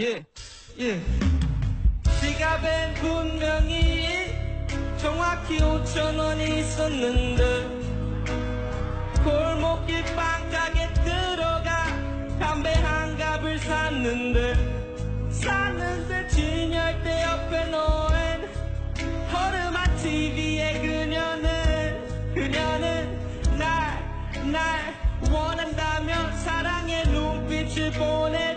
예, 예. 지갑엔 분명히 정확히 5천 원이 있었는데 골목길 빵가게 들어가 담배 한 갑을 샀는데 샀는데 진열대 옆에 놓은 허름한 TV에 그녀는 그녀는 날 날 원한다며 사랑의 눈빛을 보내